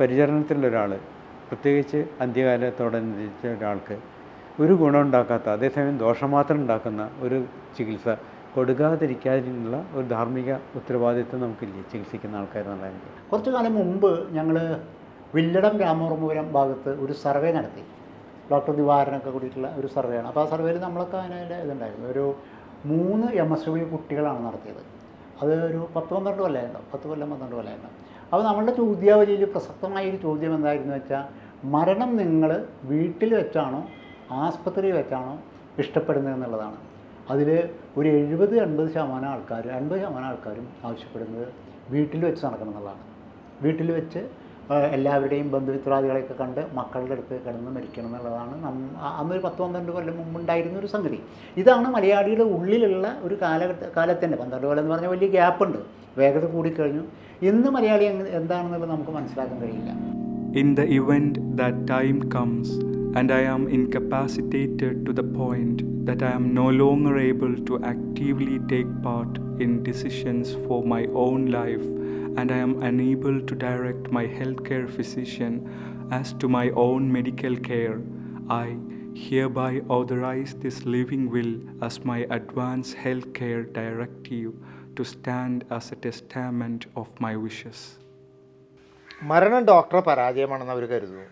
പരിചരണത്തിലുള്ള ഒരാൾ പ്രത്യേകിച്ച് അന്ത്യകാലത്തോടനുബന്ധിച്ച ഒരാൾക്ക് ഒരു ഗുണം ഉണ്ടാക്കാത്ത അതേസമയം ദോഷം മാത്രം ഉണ്ടാക്കുന്ന ഒരു ചികിത്സ കൊടുക്കാതിരിക്കാതിനുള്ള ഒരു ധാർമ്മിക ഉത്തരവാദിത്വം നമുക്കില്ലേ ചികിത്സിക്കുന്ന ആൾക്കാരെന്നുള്ള കുറച്ചു കാലം മുമ്പ് ഞങ്ങൾ വില്ലടം രാമവർമ്മപുരം ഭാഗത്ത് ഒരു സർവേ നടത്തി. ഡോക്ടർ ദിവാരനൊക്കെ കൂടിയിട്ടുള്ള ഒരു സർവേയാണ്. അപ്പോൾ ആ സർവേയിൽ നമ്മളൊക്കെ അതിന്റെ ഇതുണ്ടായിരുന്നു. ഒരു മൂന്ന് എം എസ് ഡബ്ല്യു കുട്ടികളാണ് നടത്തിയത്. അത് ഒരു പത്ത് പന്ത്രണ്ട് കൊല്ലമായിട്ടുണ്ടാവും പത്ത് കൊല്ലം പന്ത്രണ്ട് കൊല്ലമായിട്ടുണ്ടാവും അപ്പോൾ നമ്മളുടെ ചോദ്യാവലിയിൽ പ്രസക്തമായ ഒരു ചോദ്യം എന്തായിരുന്നു വെച്ചാൽ മരണം നിങ്ങൾ വീട്ടിൽ വെച്ചാണോ ആസ്പത്രിയിൽ വെച്ചാണോ ഇഷ്ടപ്പെടുന്നത് എന്നുള്ളതാണ്. അതിൽ ഒരു എഴുപത് എൺപത് ശതമാനം ആൾക്കാർ അൻപത് ശതമാനം ആൾക്കാരും ആവശ്യപ്പെടുന്നത് വീട്ടിൽ വെച്ച് നടക്കണം എന്നുള്ളതാണ്. വീട്ടിൽ വെച്ച് എല്ലാവരുടെയും ബന്ധുമിത്രാദികളെയൊക്കെ കണ്ട് മക്കളുടെ അടുത്ത് കിടന്ന് മരിക്കണം എന്നുള്ളതാണ് നം അന്നൊരു പത്ത് പന്ത്രണ്ട് കൊല്ലം മുമ്പുണ്ടായിരുന്ന ഒരു സംഗതി. ഇതാണ് മലയാളിയുടെ ഉള്ളിലുള്ള ഒരു കാലഘട്ട കാലത്തിന്റെ പന്ത്രണ്ട് കൊല്ലം എന്ന് പറഞ്ഞാൽ വലിയ ഗ്യാപ്പുണ്ട്. വേഗത കൂടിക്കഴിഞ്ഞു ഇന്ന് മലയാളി എന്താണെന്നുള്ളത് നമുക്ക് മനസ്സിലാക്കാൻ കഴിയില്ല In the event that time comes and I am incapacitated to the point that I am no longer able to actively take part in decisions for my own life and I am unable to direct my healthcare physician as to my own medical care, I hereby authorize this living will as my advance healthcare directive to stand as a testament of my wishes. മരണം ഡോക്ടറെ പരാജയമാണെന്ന് അവർ കരുതുന്നു.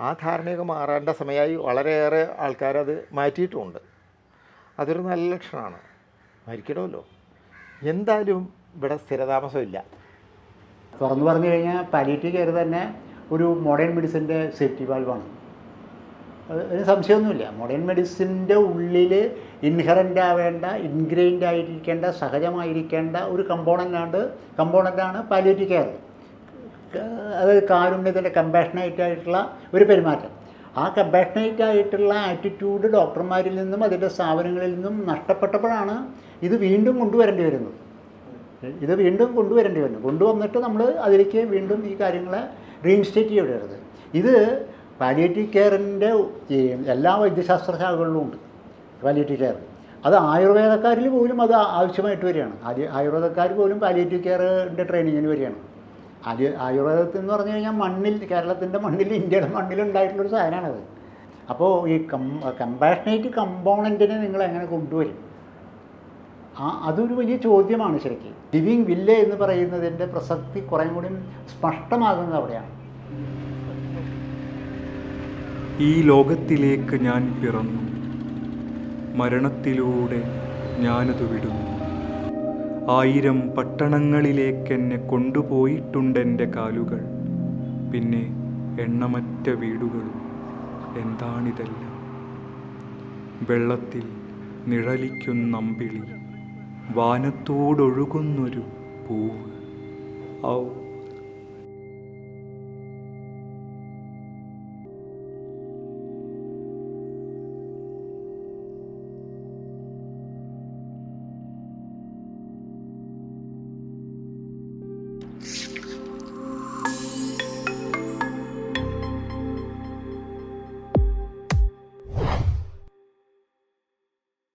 ആ ധാരണയൊക്കെ മാറേണ്ട സമയമായി വളരെയേറെ ആൾക്കാരത് മാറ്റിയിട്ടുമുണ്ട് അതൊരു നല്ല ലക്ഷണമാണ്. മരിക്കണമല്ലോ. എന്തായാലും ഇവിടെ സ്ഥിരതാമസമില്ല. തുറന്നു പറഞ്ഞു കഴിഞ്ഞാൽ പാലിയേറ്റീവ് കെയർ തന്നെ ഒരു മോഡേൺ മെഡിസിന്റെ സേഫ്റ്റി വാൽവാണ് അതിന് സംശയമൊന്നുമില്ല. മോഡേൺ മെഡിസിന്റെ ഉള്ളിൽ ഇൻഹറന്റ് ആവേണ്ട ഇൻഗ്രെയിൻഡ് ആയിരിക്കേണ്ട സഹജമായിരിക്കേണ്ട ഒരു കമ്പോണന്റാണ് കമ്പോണന്റാണ് പാലിയേറ്റീവ് കെയർ അത് കാരുണ്യത്തിന്റെ കമ്പാഷനേറ്റ് ആയിട്ടുള്ള ഒരു പെരുമാറ്റം. ആ കമ്പാഷനേറ്റ് ആയിട്ടുള്ള ആറ്റിറ്റ്യൂഡ് ഡോക്ടർമാരിൽ നിന്നും അതിന്റെ സ്ഥാപനങ്ങളിൽ നിന്നും നഷ്ടപ്പെട്ടപ്പോഴാണ് ഇത് വീണ്ടും കൊണ്ടുവരേണ്ടി വരുന്നത്. ഇത് വീണ്ടും കൊണ്ടുവരേണ്ടി വരുന്നു കൊണ്ടുവന്നിട്ട് നമ്മൾ അതിലേക്ക് വീണ്ടും ഈ കാര്യങ്ങളെ റീഇൻസ്റ്റേറ്റ് ചെയ്യരുത്. ഇത് പാലിയേറ്റീവ് കെയറിന്റെ എല്ലാ വൈദ്യശാസ്ത്ര ശാഖകളിലും ഉണ്ട് പാലിയേറ്റീവ് കെയർ അത് ആയുർവേദക്കാരിൽ പോലും അത് ആവശ്യമായിട്ട് വരികയാണ്. ആദ്യ ആയുർവേദക്കാർ പോലും പാലിയേറ്റീവ് കെയറിന്റെ ട്രെയിനിങ്ങിന് വരികയാണ്. ആദ്യ ആയുർവേദത്തിൽ എന്ന് പറഞ്ഞു കഴിഞ്ഞാൽ മണ്ണിൽ കേരളത്തിന്റെ മണ്ണിൽ ഇന്ത്യയുടെ മണ്ണിൽ ഉണ്ടായിട്ടുള്ളൊരു സാധനമാണത്. അപ്പോൾ ഈ കം കമ്പാഷനേറ്റ് കമ്പോണന്റിനെ നിങ്ങൾ എങ്ങനെ കൊണ്ടുവരും? ആ അതൊരു വലിയ ചോദ്യമാണ് ശരിക്കും. ലിവിങ് വില്ല എന്ന് പറയുന്നതിന്റെ പ്രസക്തി കുറേ കൂടി സ്പഷ്ടമാകുന്നത് അവിടെയാണ്. ഈ ലോകത്തിലേക്ക് ഞാൻ പിറന്നു. മരണത്തിലൂടെ ഞാനത് വിടുന്നു. ആയിരം പട്ടണങ്ങളിലേക്ക് എന്നെ കൊണ്ടുപോയിട്ടുണ്ടെന്റെ കാലുകൾ പിന്നെ എണ്ണമറ്റ വീടുകളും. എന്താണിതെല്ലാം? വെള്ളത്തിൽ നിഴലിക്കുന്നമ്പിളി വാനത്തോടൊഴുകുന്നൊരു പൂവ്. ഔ.